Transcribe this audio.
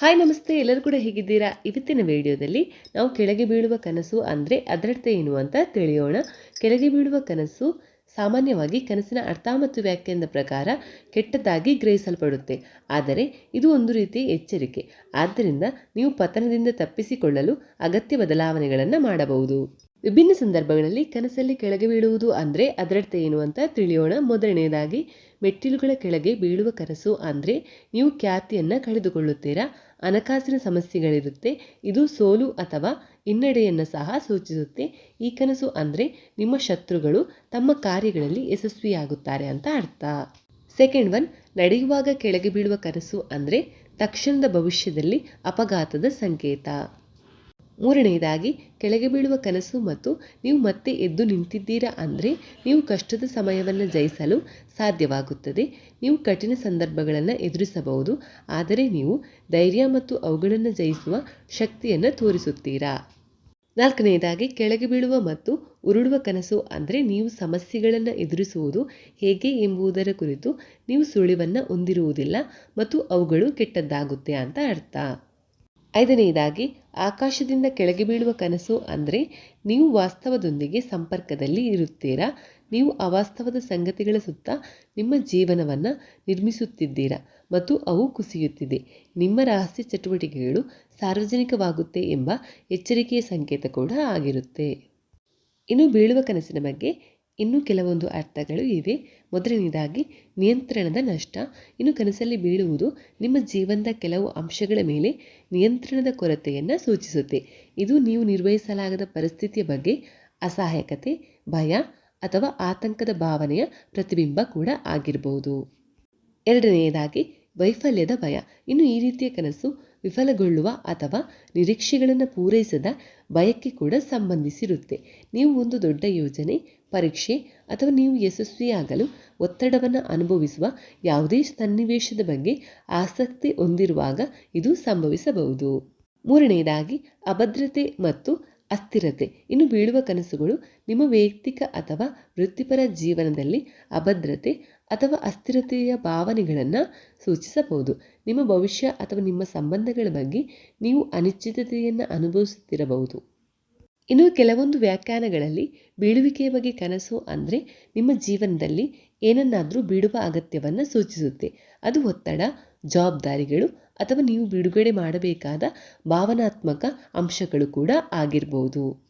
Hi ನಮಸ್ತೆ, ಎಲ್ಲರೂ ಕೂಡ ಹೇಗಿದ್ದೀರಾ? ಇವತ್ತಿನ ವಿಡಿಯೋದಲ್ಲಿ ನಾವು ಕೆಳಗೆ ಬೀಳುವ ಕನಸು ಅಂದರೆ ಅದರರ್ಥ ಏನು ಅಂತ ತಿಳಿಯೋಣ. ಕೆಳಗೆ ಬೀಳುವ ಕನಸು ಸಾಮಾನ್ಯವಾಗಿ ಕನಸಿನ ಅರ್ಥ ಮತ್ತು ವ್ಯಾಖ್ಯಾನದ ಪ್ರಕಾರ ಕೆಟ್ಟದಾಗಿ ಗ್ರಹಿಸಲ್ಪಡುತ್ತೆ. ಆದರೆ ಇದು ಒಂದು ರೀತಿಯ ಎಚ್ಚರಿಕೆ. ಆದ್ದರಿಂದ ನೀವು ಪತನದಿಂದ ತಪ್ಪಿಸಿಕೊಳ್ಳಲು ಅಗತ್ಯ ಬದಲಾವಣೆಗಳನ್ನು ಮಾಡಬಹುದು. ವಿಭಿನ್ನ ಸಂದರ್ಭಗಳಲ್ಲಿ ಕನಸಲ್ಲಿ ಕೆಳಗೆ ಬೀಳುವುದು ಅಂದರೆ ಅದರರ್ಥ ಏನು ಅಂತ ತಿಳಿಯೋಣ. ಮೊದಲನೆಯದಾಗಿ, ಮೆಟ್ಟಿಲುಗಳ ಕೆಳಗೆ ಬೀಳುವ ಕನಸು ಅಂದರೆ ನೀವು ಖ್ಯಾತಿಯನ್ನು ಕಳೆದುಕೊಳ್ಳುತ್ತೀರಾ? ಹಣಕಾಸಿನ ಸಮಸ್ಯೆಗಳಿರುತ್ತೆ, ಇದು ಸೋಲು ಅಥವಾ ಹಿನ್ನಡೆಯನ್ನು ಸಹ ಸೂಚಿಸುತ್ತೆ. ಈ ಕನಸು ಅಂದರೆ ನಿಮ್ಮ ಶತ್ರುಗಳು ತಮ್ಮ ಕಾರ್ಯಗಳಲ್ಲಿ ಯಶಸ್ವಿಯಾಗುತ್ತಾರೆ ಅಂತ ಅರ್ಥ. ಸೆಕೆಂಡ್ ಒನ್, ನಡೆಯುವಾಗ ಕೆಳಗೆ ಬೀಳುವ ಕನಸು ಅಂದರೆ ತಕ್ಷಣದ ಭವಿಷ್ಯದಲ್ಲಿ ಅಪಘಾತದ ಸಂಕೇತ. ಮೂರನೆಯದಾಗಿ ಕೆಳಗೆ ಬೀಳುವ ಕನಸು ಮತ್ತು ನೀವು ಮತ್ತೆ ಎದ್ದು ನಿಂತಿದ್ದೀರಾ ಅಂದರೆ ನೀವು ಕಷ್ಟದ ಸಮಯವನ್ನು ಜಯಿಸಲು ಸಾಧ್ಯವಾಗುತ್ತದೆ. ನೀವು ಕಠಿಣ ಸಂದರ್ಭಗಳನ್ನು ಎದುರಿಸಬಹುದು, ಆದರೆ ನೀವು ಧೈರ್ಯ ಮತ್ತು ಅವುಗಳನ್ನು ಜಯಿಸುವ ಶಕ್ತಿಯನ್ನು ತೋರಿಸುತ್ತೀರಾ? ನಾಲ್ಕನೆಯದಾಗಿ ಕೆಳಗೆ ಬೀಳುವ ಮತ್ತು ಉರುಳುವ ಕನಸು ಅಂದರೆ ನೀವು ಸಮಸ್ಯೆಗಳನ್ನು ಎದುರಿಸುವುದು ಹೇಗೆ ಎಂಬುದರ ಕುರಿತು ನೀವು ಸುಳಿವನ್ನು ಹೊಂದಿರುವುದಿಲ್ಲ ಮತ್ತು ಅವುಗಳು ಕೆಟ್ಟದ್ದಾಗುತ್ತೆ ಅಂತ ಅರ್ಥ. ಐದನೆಯದಾಗಿ, ಆಕಾಶದಿಂದ ಕೆಳಗೆ ಬೀಳುವ ಕನಸು ಅಂದರೆ ನೀವು ವಾಸ್ತವದೊಂದಿಗೆ ಸಂಪರ್ಕದಲ್ಲಿ ಇರುತ್ತೀರಾ? ನೀವು ಅವಾಸ್ತವದ ಸಂಗತಿಗಳ ಸುತ್ತ ನಿಮ್ಮ ಜೀವನವನ್ನು ನಿರ್ಮಿಸುತ್ತಿದ್ದೀರಾ? ಮತ್ತು ಅವು ಕುಸಿಯುತ್ತಿದೆ. ನಿಮ್ಮ ರಹಸ್ಯ ಚಟುವಟಿಕೆಗಳು ಸಾರ್ವಜನಿಕವಾಗುತ್ತೆ ಎಂಬ ಎಚ್ಚರಿಕೆಯ ಸಂಕೇತ ಕೂಡ ಆಗಿರುತ್ತೆ. ಇನ್ನು ಬೀಳುವ ಕನಸಿನ ಬಗ್ಗೆ ಇನ್ನೂ ಕೆಲವೊಂದು ಅರ್ಥಗಳು ಇವೆ. ಮೊದಲನೇದಾಗಿ ನಿಯಂತ್ರಣದ ನಷ್ಟ. ಇನ್ನು ಕನಸಲ್ಲಿ ಬೀಳುವುದು ನಿಮ್ಮ ಜೀವನದ ಕೆಲವು ಅಂಶಗಳ ಮೇಲೆ ನಿಯಂತ್ರಣದ ಕೊರತೆಯನ್ನು ಸೂಚಿಸುತ್ತೆ. ಇದು ನೀವು ನಿರ್ವಹಿಸಲಾಗದ ಪರಿಸ್ಥಿತಿಯ ಬಗ್ಗೆ ಅಸಹಾಯಕತೆ, ಭಯ ಅಥವಾ ಆತಂಕದ ಭಾವನೆಯ ಪ್ರತಿಬಿಂಬ ಕೂಡ ಆಗಿರಬಹುದು ಎರಡನೆಯದಾಗಿ ವೈಫಲ್ಯದ ಭಯ. ಇನ್ನು ಈ ರೀತಿಯ ಕನಸು ವಿಫಲಗೊಳ್ಳುವ ಅಥವಾ ನಿರೀಕ್ಷೆಗಳನ್ನು ಪೂರೈಸದ ಭಯಕ್ಕೆ ಕೂಡ ಸಂಬಂಧಿಸಿರುತ್ತೆ. ನೀವು ಒಂದು ದೊಡ್ಡ ಯೋಜನೆ, ಪರೀಕ್ಷೆ ಅಥವಾ ನೀವು ಯಶಸ್ವಿಯಾಗಲು ಒತ್ತಡವನ್ನು ಅನುಭವಿಸುವ ಯಾವುದೇ ಸನ್ನಿವೇಶದ ಬಗ್ಗೆ ಆಸಕ್ತಿ ಹೊಂದಿರುವಾಗ ಇದು ಸಂಭವಿಸಬಹುದು. ಮೂರನೆಯದಾಗಿ ಅಭದ್ರತೆ ಮತ್ತು ಅಸ್ಥಿರತೆ. ಇನ್ನು ಬೀಳುವ ಕನಸುಗಳು ನಿಮ್ಮ ವೈಯಕ್ತಿಕ ಅಥವಾ ವೃತ್ತಿಪರ ಜೀವನದಲ್ಲಿ ಅಭದ್ರತೆ ಅಥವಾ ಅಸ್ಥಿರತೆಯ ಭಾವನೆಗಳನ್ನು ಸೂಚಿಸಬಹುದು. ನಿಮ್ಮ ಭವಿಷ್ಯ ಅಥವಾ ನಿಮ್ಮ ಸಂಬಂಧಗಳ ಬಗ್ಗೆ ನೀವು ಅನಿಶ್ಚಿತತೆಯನ್ನು ಅನುಭವಿಸುತ್ತಿರಬಹುದು. ಇನ್ನು ಕೆಲವೊಂದು ವ್ಯಾಖ್ಯಾನಗಳಲ್ಲಿ ಬೀಳುವಿಕೆಯ ಬಗ್ಗೆ ಕನಸು ಅಂದರೆ ನಿಮ್ಮ ಜೀವನದಲ್ಲಿ ಏನನ್ನಾದರೂ ಬಿಡುವ ಅಗತ್ಯವನ್ನು ಸೂಚಿಸುತ್ತೆ. ಅದು ಒತ್ತಡ, ಜವಾಬ್ದಾರಿಗಳು ಅಥವಾ ನೀವು ಬಿಡುಗಡೆ ಮಾಡಬೇಕಾದ ಭಾವನಾತ್ಮಕ ಅಂಶಗಳು ಕೂಡ ಆಗಿರ್ಬೋದು.